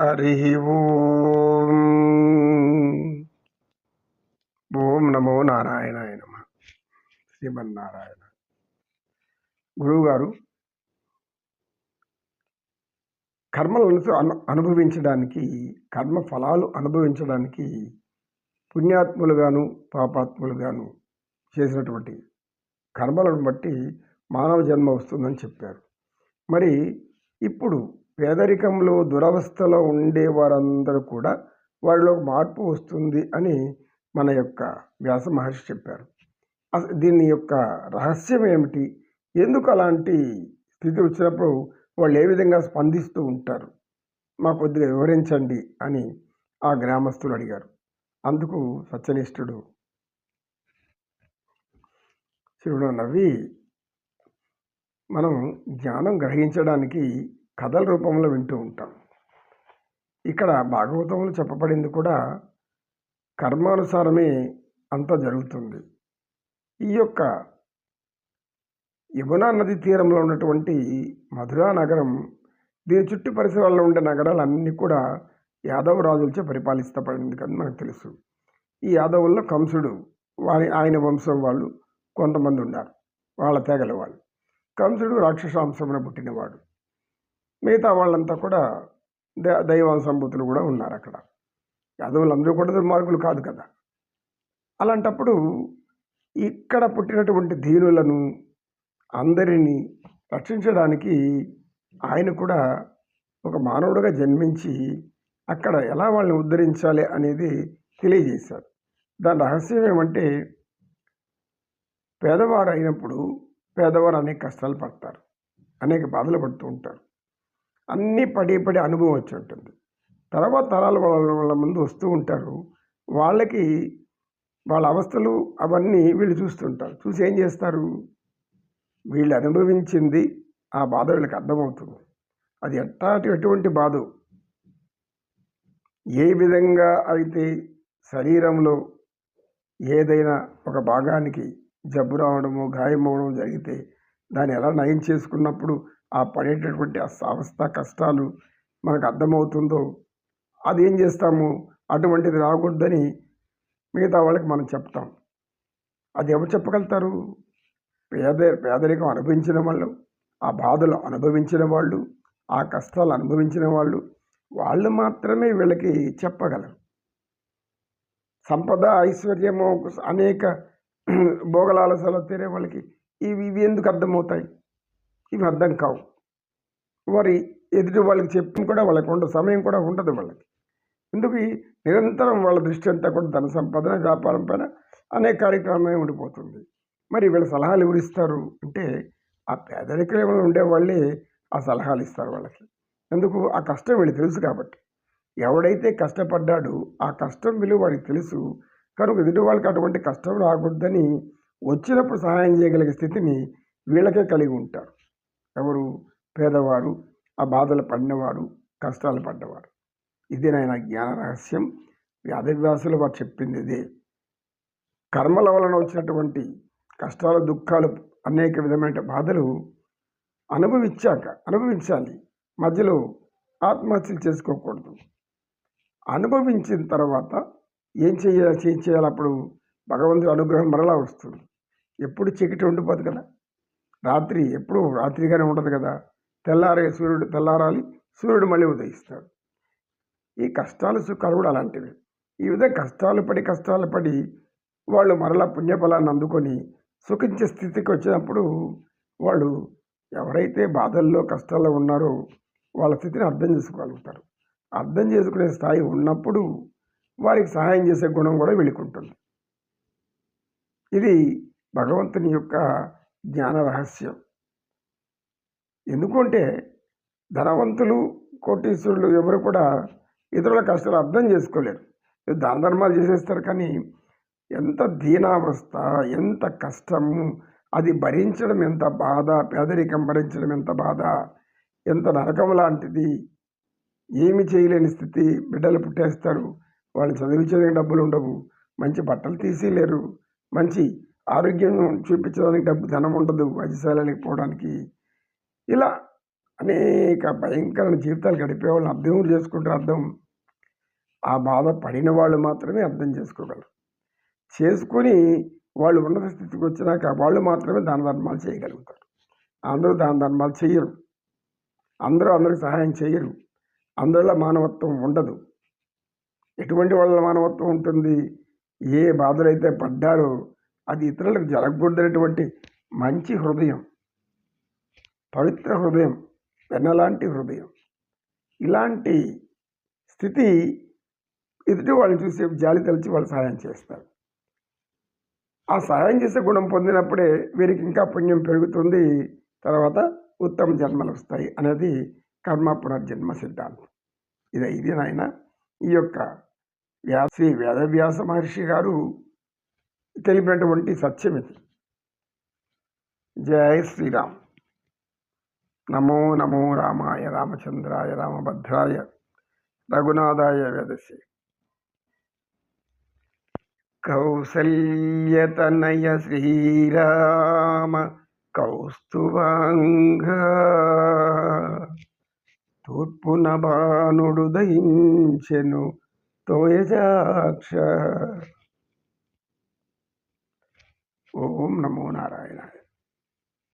హరి ఓం ఓం నమో నారాయణాయ నమ. శ్రీమన్నారాయణ. గురువుగారు కర్మలను అను అనుభవించడానికి కర్మ ఫలాలు అనుభవించడానికి పుణ్యాత్ములుగాను పాపాత్ములుగాను చేసినటువంటి కర్మలను బట్టి మానవ జన్మ వస్తుందని చెప్పారు. మరి ఇప్పుడు పేదరికంలో దురవస్థలో ఉండే వారందరూ కూడా వారిలో మార్పు వస్తుంది అని మన యొక్క వ్యాస మహర్షి చెప్పారు. అసలు దీని యొక్క రహస్యం ఏమిటి? ఎందుకు అలాంటి స్థితి వచ్చినప్పుడు వాళ్ళు ఏ విధంగా స్పందిస్తూ ఉంటారు? మా కొద్దిగా వివరించండి అని ఆ గ్రామస్తులు అడిగారు. అందుకు సత్యనిష్ఠుడు శివుడు నవ్వి మనం జ్ఞానం గ్రహించడానికి కథల రూపంలో వింటూ ఉంటాం. ఇక్కడ భాగవతంలో చెప్పబడింది కూడా కర్మానుసారమే అంతా జరుగుతుంది. ఈ యొక్క యమునా నది తీరంలో ఉన్నటువంటి మధురా నగరం దీని చుట్టూ పరిసరాల్లో ఉండే నగరాలన్నీ కూడా యాదవ రాజులచే పరిపాలిస్తపడింది కానీ మనకు తెలుసు. ఈ యాదవుల్లో కంసుడు వారి ఆయన వంశం వాళ్ళు కొంతమంది ఉన్నారు వాళ్ళ తెగల వాళ్ళు. కంసుడు రాక్షసాంశమున పుట్టినవాడు. మిగతా వాళ్ళంతా కూడా ద దైవ సంభూతులు కూడా ఉన్నారు అక్కడ. యాదవులందరూ కూడా దుర్మార్గులు కాదు కదా. అలాంటప్పుడు ఇక్కడ పుట్టినటువంటి దీనులను అందరినీ రక్షించడానికి ఆయన కూడా ఒక మానవుడిగా జన్మించి అక్కడ ఎలా వాళ్ళని ఉద్ధరించాలి అనేది తెలియజేశారు. దాని రహస్యం ఏమంటే పేదవారు అయినప్పుడు పేదవారు అనేక కష్టాలు పడతారు అనేక బాధలు పడుతూ ఉంటారు. అన్నీ పడి పడి అనుభవం వచ్చి ఉంటుంది తర్వాత తరాలు వాళ్ళ వాళ్ళ ముందు వస్తూ ఉంటారు. వాళ్ళకి వాళ్ళ అవస్థలు అవన్నీ వీళ్ళు చూస్తుంటారు. చూసి ఏం చేస్తారు? వీళ్ళు అనుభవించింది ఆ బాధ వీళ్ళకి అర్థమవుతుంది. అది ఎట్టాటి ఎటువంటి బాధ. ఏ విధంగా అయితే శరీరంలో ఏదైనా ఒక భాగానికి జబ్బు రావడము గాయం అవ్వడం జరిగితే దాన్ని ఎలా నయం చేసుకున్నప్పుడు ఆ పడేటటువంటి ఆ అవస్థ కష్టాలు మనకు అర్థమవుతుందో అది ఏం చేస్తాము? అటువంటిది రాకూడదని మిగతా వాళ్ళకి మనం చెప్తాం. అది ఎవరు చెప్పగలుగుతారు? పేద పేదరికం అనుభవించిన వాళ్ళు ఆ బాధలు అనుభవించిన వాళ్ళు ఆ కష్టాలు అనుభవించిన వాళ్ళు వాళ్ళు మాత్రమే వీళ్ళకి చెప్పగలరు. సంపద ఐశ్వర్యము అనేక భోగలాలసలు తీరే వాళ్ళకి ఇవి ఇవి ఎందుకు అర్థమవుతాయి? ఇవి అర్థం కావు. వారి ఎదుటి వాళ్ళకి చెప్పిన కూడా వాళ్ళకి ఉండదు సమయం కూడా ఉండదు వాళ్ళకి. ఇందుకు నిరంతరం వాళ్ళ దృష్టి అంతా కూడా ధన సంపాదన వ్యాపారం పైన అనేక కార్యక్రమమే ఉండిపోతుంది. మరి వీళ్ళ సలహాలు ఎవరు ఇస్తారు అంటే ఆ పేదరికంలో ఉండే వాళ్ళే ఆ సలహాలు ఇస్తారు వాళ్ళకి. ఎందుకు? ఆ కష్టం వీళ్ళకి తెలుసు కాబట్టి. ఎవడైతే కష్టపడ్డాడో ఆ కష్టం విలువ వాడికి తెలుసు. కనుక ఎదుటి వాళ్ళకి అటువంటి కష్టం రాకూడదని వచ్చినప్పుడు సహాయం చేయగలిగే స్థితిని వీళ్ళకే కలిగి ఉంటారు. ఎవరు పేదవారు ఆ బాధలు పడినవారు కష్టాలు పడ్డవారు. ఇది నాయన జ్ఞాన రహస్యం. వ్యాధవ్యాసులు వారు చెప్పింది ఇదే. కర్మల వలన వచ్చినటువంటి కష్టాలు దుఃఖాలు అనేక విధమైన బాధలు అనుభవించాక అనుభవించాలి. మధ్యలో ఆత్మహత్యలు చేసుకోకూడదు. అనుభవించిన తర్వాత ఏం చేయాలి ఏం చేయాలి? అప్పుడు భగవంతుడి అనుగ్రహం మరలా వస్తుంది. ఎప్పుడు చీకటి ఉండిపోదు కదా. రాత్రి ఎప్పుడూ రాత్రిగానే ఉండదు కదా. తెల్లారే సూర్యుడు తెల్లారాలి సూర్యుడు మళ్ళీ ఉదయిస్తాడు. ఈ కష్టాలు సుఖాలు కూడా అలాంటివి. ఈ విధంగా కష్టాలు పడి కష్టాలు పడి వాళ్ళు మరలా పుణ్యఫలాన్ని అందుకొని సుఖించే స్థితికి వచ్చినప్పుడు వాళ్ళు ఎవరైతే బాధల్లో కష్టాల్లో ఉన్నారో వాళ్ళ స్థితిని అర్థం చేసుకోగలుగుతారు. అర్థం చేసుకునే స్థాయి ఉన్నప్పుడు వారికి సహాయం చేసే గుణం కూడా వెళ్ళుకుంటుంది ఇది భగవంతుని యొక్క జ్ఞాన రహస్యం. ఎందుకంటే ధనవంతులు కోటీశ్వరులు ఎవరు కూడా ఇతరుల కష్టాలు అర్థం చేసుకోలేరు. దాన ధర్మాలు చేసేస్తారు కానీ ఎంత దీనావస్థ ఎంత కష్టము అది భరించడం ఎంత బాధ పేదరికం భరించడం ఎంత బాధ ఎంత నరకం లాంటిది ఏమి చేయలేని స్థితి బిడ్డలు పుట్టేస్తారు వాళ్ళు చదివించడానికి డబ్బులు ఉండవు మంచి బట్టలు తీసేయలేరు మంచి ఆరోగ్యం చూపించడానికి డబ్బు ధనం ఉండదు వైద్యశాలకి పోవడానికి. ఇలా అనేక భయంకరమైన జీవితాలు గడిపే వాళ్ళని అర్థం చేసుకుంటారు అర్థం. ఆ బాధ పడిన వాళ్ళు మాత్రమే అర్థం చేసుకోగలరు. చేసుకొని వాళ్ళు ఉన్నత స్థితికి వచ్చినాక వాళ్ళు మాత్రమే దాన ధర్మాలు చేయగలుగుతారు. అందరూ దాన ధర్మాలు చేయరు. అందరూ అందరికి సహాయం చేయరు. అందరిలో మానవత్వం ఉండదు. ఎటువంటి వాళ్ళ మానవత్వం ఉంటుంది? ఏ బాధలైతే పడ్డారో అది ఇతరులకు జరగకూడదనేటువంటి మంచి హృదయం పవిత్ర హృదయం వెన్నలాంటి హృదయం. ఇలాంటి స్థితి ఎదుటి వాళ్ళని చూసి జాలి తలిచి వాళ్ళు సహాయం చేస్తారు. ఆ సహాయం చేసే గుణం పొందినప్పుడే వీరికి ఇంకా పుణ్యం పెరుగుతుంది తర్వాత ఉత్తమ జన్మలు వస్తాయి అనేది కర్మ పునర్జన్మ సిద్ధాంతం. ఇది ఇది నాయన ఈ యొక్క వ్యాసి వేదవ్యాస మహర్షి గారు తెలిపినటువంటి సత్యం ఇది. జయ శ్రీరామ్. నమో నమో రామాయ రామచంద్రాయ రామభద్రాయ రఘునాథాయ వేదసి కౌసల్యతనయ శ్రీరామ కౌస్తుభాంగ. తూర్పున భానుడు దయించెను తోయజాక్ష. ఓం నమో నారాయణాయ